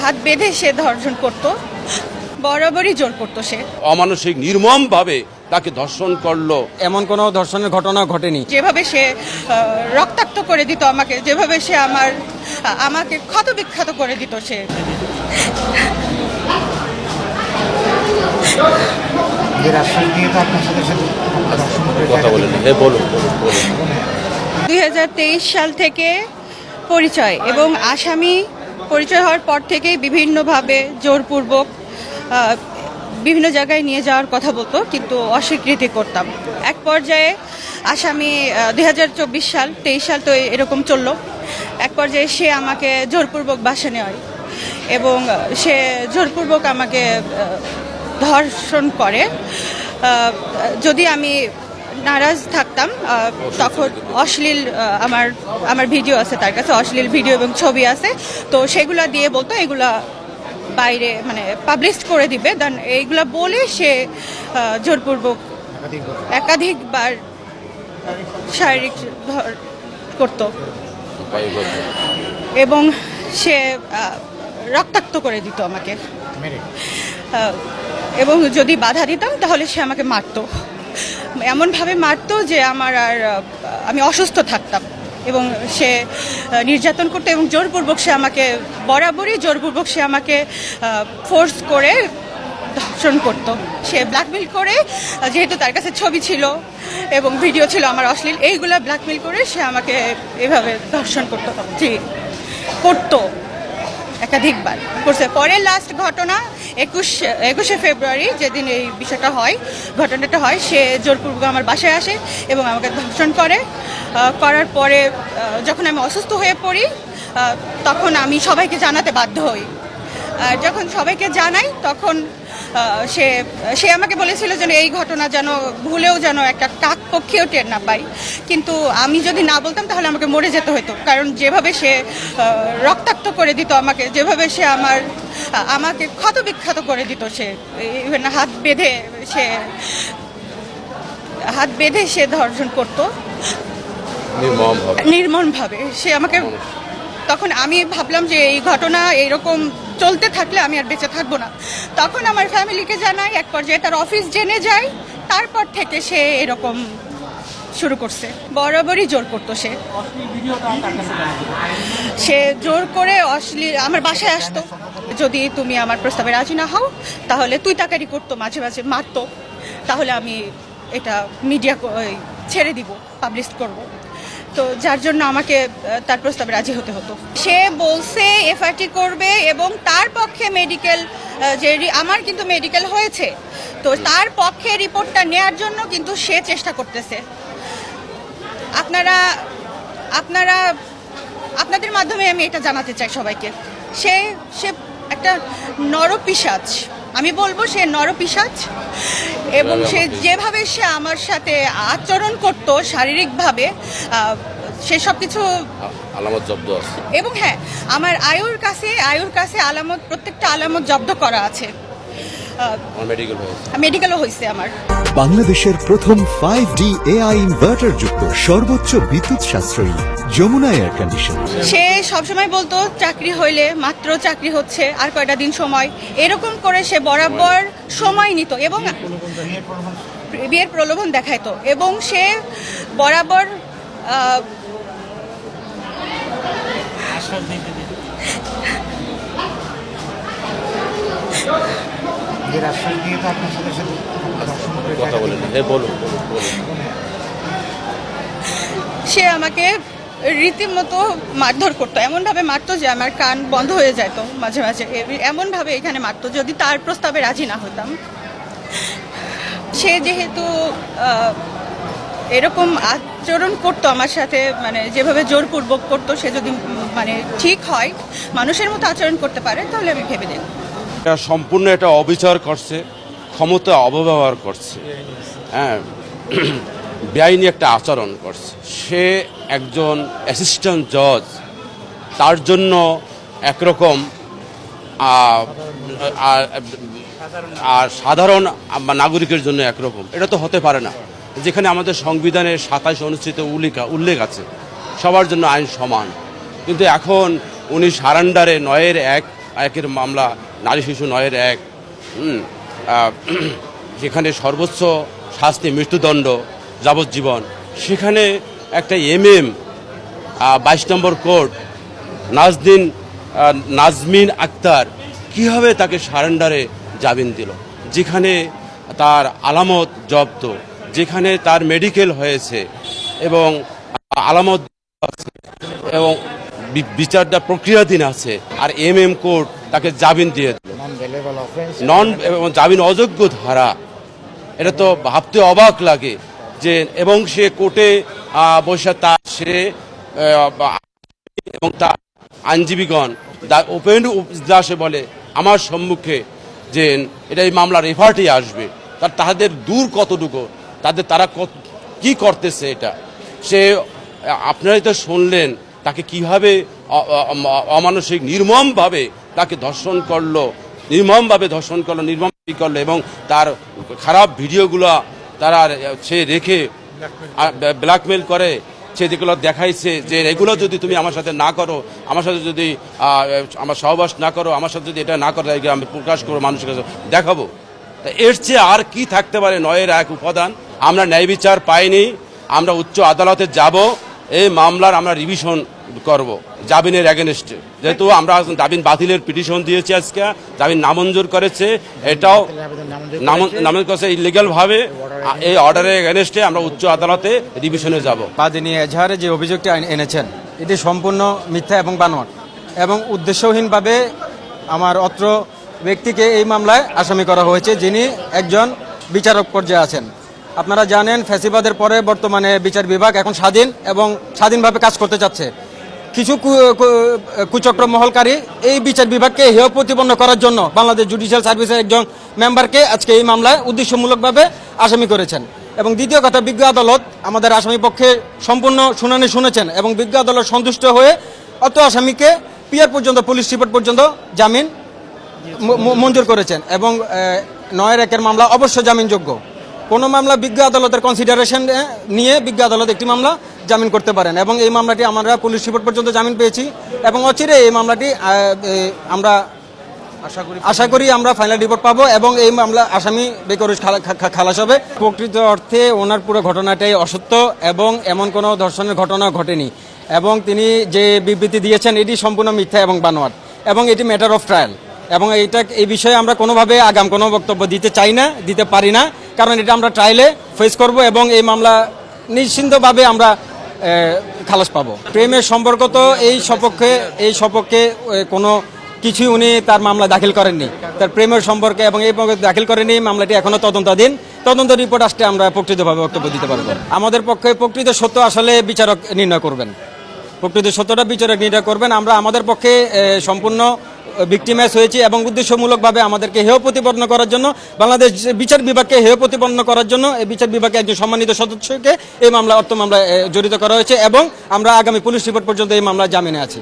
হাত বেঁধে সে ধর্ষণ করত। বরাবরই জোর করতো সে। অমানসিক নির্মমভাবে তাকে ধর্ষণ করল। এমন কোনো ধর্ষণের ঘটনা ঘটেনি। যেভাবে সে রক্তাক্ত করে দিত আমাকে যেভাবে সে আমার আমাকে ক্ষত বিখ্যাত করে দিত সে। হ্যাঁ বলুন বলুন বলুন। দু হাজার তেইশ সাল থেকে পরিচয় এবং আসামি পরিচয় হওয়ার পর থেকেই বিভিন্নভাবে জোরপূর্বক বিভিন্ন জায়গায় নিয়ে যাওয়ার কথা বলতো, কিন্তু অস্বীকৃতি করতাম। এক পর্যায়ে আসামি দু হাজার চব্বিশ সাল, তেইশ সাল তো এরকম চলল। এক পর্যায়ে সে আমাকে জোরপূর্বক বাসা নেওয়ায় এবং সে জোরপূর্বক আমাকে ধর্ষণ করে। যদি আমি নারাজ থাকতাম তখন অশ্লীল আমার আমার ভিডিও আছে তার কাছে অশ্লীল ভিডিও এবং ছবি আছে। তো সেগুলো দিয়ে বলতো এগুলা বাইরে মানে পাবলিশ করে দিবে। দেন এইগুলা বলে সে জোরপূর্বক একাধিকবার শারীরিক করতো। এবং সে রক্তাক্ত করে দিত আমাকে। এবং যদি বাধা দিতাম তাহলে সে আমাকে মারতো। এমনভাবে মারতো যে আমার আর আমি অসুস্থ থাকতাম। এবং সে নির্যাতন করতো এবং জোরপূর্বক সে আমাকে, বরাবরই জোরপূর্বক সে আমাকে ফোর্স করে ধর্ষণ করতো। সে ব্ল্যাকমেল করে, যেহেতু তার কাছে ছবি ছিল এবং ভিডিও ছিল আমার অশ্লীল, এইগুলা ব্ল্যাকমেল করে সে আমাকে এভাবে ধর্ষণ করতো। জি, করতো। একাধিকবার। করছে পরে লাস্ট ঘটনা, একুশ, একুশে ফেব্রুয়ারি যেদিন এই বিষয়টা হয়, ঘটনাটা হয়, সে জোরপূর্বক আমার বাসায় আসে এবং আমাকে ধর্ষণ করে। করার পরে যখন আমি অসুস্থ হয়ে পড়ি তখন আমি সবাইকে জানাতে বাধ্য হই। যখন সবাইকে জানাই, তখন সে সে আমাকে বলেছিল যেন এই ঘটনা যেন ভুলেও যেন একটা কাক পক্ষেও টের না পাই। কিন্তু আমি যদি না বলতাম তাহলে আমাকে মরে যেতে হতো। কারণ যেভাবে সে রক্তাক্ত করে দিত আমাকে যেভাবে সে আমার আমাকে ক্ষত বিখ্যাত করে দিত সে ইভেন হাত বেঁধে সে হাত বেঁধে সে ধর্ষণ করতো। নির্মমভাবে। সে আমাকে তখন আমি ভাবলাম যে এই ঘটনা এইরকম চলতে থাকলে আমি আর বেঁচে থাকব না। তখন আমার ফ্যামিলিকে জানাই, এক পর্যায়ে তার অফিস জেনে যায়, তারপর থেকে সে এরকম শুরু করছে। বরাবরই জোর করতো সে। সে জোর করে অশ্লীল আমার বাসায় আসতো। যদি তুমি আমার প্রস্তাবে রাজি না হও, তাহলে তুই তাকারি করতো, মাঝে মাঝে মারতো। তাহলে আমি এটা মিডিয়া ছেড়ে দিব পাবলিশ করব। তো যার জন্য আমাকে তার প্রস্তাবে রাজি হতে হতো। সে বলছে এফআইটি করবে এবং তার পক্ষে মেডিকেল যে আমার কিন্তু মেডিকেল হয়েছে। তো তার পক্ষে রিপোর্টটা নেয়ার জন্য কিন্তু সে চেষ্টা করতেছে। আপনারা আপনারা, আপনাদের মাধ্যমে আমি এটা জানাতে চাই সবাইকে। সে সে একটা নরপিসাচ আমি বলব সে নরপিসাজ এবং সে যেভাবে সে আমার সাথে আচরণ করত শারীরিকভাবে সে সব কিছু আলামত জব্দ আছে। এবং হ্যাঁ আমার আয়ুর কাছে আয়ুর কাছে আলামত প্রত্যেকটা আলামত জব্দ করা আছে। মেডিকেলও হয়েছে। আমার। বাংলাদেশের প্রথম ফাইভ ডি এআই ইনভার্টার যুক্ত সর্বোচ্চ বিদ্যুৎ সাশ্রয়ী যমুনা এয়ার কন্ডিশন সে সবসময় বলতো চাকরি হইলে মাত্র চাকরি হচ্ছে আর কয়টা দিন সময়। এরকম করে সে বরাবর সময় নিত এবং বিয়ের প্রলোভন দেখাইতো এবং সে বরাবর আহ, যে আশ্বাস দিয়ে তো আপনার সাথে সাথে কথা বলেন হ্যাঁ বলুন সে আমাকে রীতিমতো মারধর করতো। এমনভাবে মারতো যে আমার কান বন্ধ হয়ে যেত মাঝে মাঝে। এমনভাবে এখানে মারতো যদি তার প্রস্তাবে রাজি না হতাম। সে যেহেতু এরকম আচরণ করতো আমার সাথে মানে যেভাবে জোরপূর্বক করতো সে যদি মানে ঠিক হয় মানুষের মতো আচরণ করতে পারে তাহলে আমি ভেবে দেখব। এটা সম্পূর্ণ এটা অবিচার করছে, ক্ষমতা অপব্যবহার করছে। হ্যাঁ বেআইনি একটা আচরণ করছে। সে একজন অ্যাসিস্ট্যান্ট জজ তার জন্য একরকম আর সাধারণ নাগরিকের জন্য একরকম। এটা তো হতে পারে না। যেখানে আমাদের সংবিধানের সাতাশ অনুষ্ঠিত উল্লেখ উল্লেখ আছে, সবার জন্য আইন সমান। কিন্তু এখন উনি সারান্ডারে নয়ের এক, একের মামলা নারী শিশু নয়ের এক যেখানে সর্বোচ্চ শাস্তি, মৃত্যুদণ্ড, যাবজ্জীবন। সেখানে একটা এম এম বাইশ নম্বর কোর্ট নাজদিন নাজমিন আক্তার কীভাবে তাকে সারেন্ডারে জামিন দিল? যেখানে তার আলামত জব্দ, যেখানে তার মেডিকেল হয়েছে এবং আলামত এবং বিচারটা প্রক্রিয়াধীন আছে, আর এম এম কোর্ট তাকে জামিন দিয়ে দিল। নন জামিন অযোগ্য ধারা। এটা তো ভাবতে অবাক লাগে যে, এবং সে কোর্টে বসে তার সে এবং তার আইনজীবীগণ ওপেন দাসে বলে, আমার সম্মুখে যে, এটা এই মামলার রেফার্টই আসবে, তার, তাদের দূর কতটুকু, তাদের তারা কত, কি করতেছে এটা? সে, আপনারাই তো শুনলেন তাকে কীভাবে অমানসিক নির্মমভাবে তাকে ধর্ষণ করল, নির্মমভাবে ধর্ষণ করল, নির্মম করল এবং তার খারাপ ভিডিওগুলো তারা সে রেখে ব্ল্যাকমেল করে, সে যেগুলো দেখাইছে যে এগুলো যদি তুমি আমার সাথে না করো, আমার সাথে যদি আমার সহবাস না করো, আমার সাথে যদি এটা না করো আমি প্রকাশ করব মানুষের কাছে, দেখাবো। তা এর চেয়ে আর কি থাকতে পারে নয়ের এক উপাদান? আমরা ন্যায় বিচার পাইনি, আমরা উচ্চ আদালতে যাব এই মামলার আমরা রিভিশন করব, জামিনের এগেনস্টে যেহেতু আমরা জামিন বাতিলের পিটিশন দিয়েছি আজকে, জামিন নামঞ্জুর করেছে, এটাও নামঞ্জুর নাম- নামঞ্জুর করেছে ইলিগাল ভাবে এই অর্ডারের এগেনস্টে আমরা উচ্চ আদালতে রিভিশনে যাব। বাদিনী এজাহারে যে অভিযোগটি এনেছেন, এটি সম্পূর্ণ মিথ্যা এবং বানোয়াট এবং উদ্দেশ্যহীনভাবে আমার অত্র ব্যক্তিকে এই মামলায় আসামি করা হয়েছে যিনি একজন বিচারক পর্যায়ে আছেন। আপনারা জানেন, ফ্যাসিবাদের পরে বর্তমানে বিচার বিভাগ এখন স্বাধীন এবং স্বাধীনভাবে কাজ করতে চাচ্ছে। কিছু কুচক্র মহলকারী এই বিচার বিভাগকে হেয় প্রতিপন্ন করার জন্য বাংলাদেশ জুডিশিয়াল সার্ভিসের একজন মেম্বারকে আজকে এই মামলায় উদ্দেশ্যমূলকভাবে আসামি করেছেন। এবং দ্বিতীয় কথা, বিজ্ঞ আদালত আমাদের আসামি পক্ষে সম্পূর্ণ শুনানি শুনেছেন এবং বিজ্ঞ আদালত সন্তুষ্ট হয়ে অত আসামিকে পিয়ার পর্যন্ত, পুলিশ রিপোর্ট পর্যন্ত জামিন মঞ্জুর করেছেন এবং নয়ের একের মামলা অবশ্য জামিনযোগ্য। কোনো মামলা বিজ্ঞ আদালতের কনসিডারেশন নিয়ে বিজ্ঞ আদালত একটি মামলা জামিন করতে পারেন। এবং এই মামলাটি আমরা পুলিশ রিপোর্ট পর্যন্ত জামিন পেয়েছি। এবং অচিরে এই মামলাটি আমরা আশা করি আশা করি আমরা ফাইনাল রিপোর্ট পাবো এবং এই মামলা আসামি খা- খালাস হবে। প্রকৃত অর্থে ওনার পুরো ঘটনাটাই অসত্য এবং এমন কোনো ধর্ষণের ঘটনা ঘটেনি। এবং তিনি যে বিবৃতি দিয়েছেন এটি সম্পূর্ণ মিথ্যা এবং বানোয়াট। এবং এটি ম্যাটার অফ ট্রায়াল এবং এইটা এই বিষয়ে আমরা কোনোভাবে আগাম কোনো বক্তব্য দিতে চাই না দিতে পারি না। কারণ এটা আমরা ট্রায়ালে ফেস করব এবং এই মামলা নিশ্চিন্তভাবে আমরা খালাস পাবো। প্রেমের সম্পর্ক তো এই সপক্ষে এই সপক্ষে কোনো কিছুই উনি তার মামলা দাখিল করেননি। তার প্রেমের সম্পর্কে এবং এই পক্ষে দাখিল করেনি মামলাটি এখনও তদন্তাধীন। তদন্ত রিপোর্ট আসতে আমরা প্রকৃতভাবে বক্তব্য দিতে পারব। আমাদের পক্ষে প্রকৃত সত্য আসলে বিচারক নির্ণয় করবেন। প্রকৃত সত্যটা বিচারক নির্ণয় করবেন। আমরা আমাদের পক্ষে সম্পূর্ণ ভিক্টিমাইজ হয়েছি এবং উদ্দেশ্যমূলকভাবে আমাদেরকে হেয় প্রতিপন্ন করার জন্য, বাংলাদেশ বিচার বিভাগকে হেয় প্রতিপন্ন করার জন্য এই বিচার বিভাগে একজন সম্মানিত সদস্যকে এই মামলা, অর্থ মামলায় জড়িত করা হয়েছে এবং আমরা আগামী পুলিশ রিপোর্ট পর্যন্ত এই মামলা জামিনে আছি।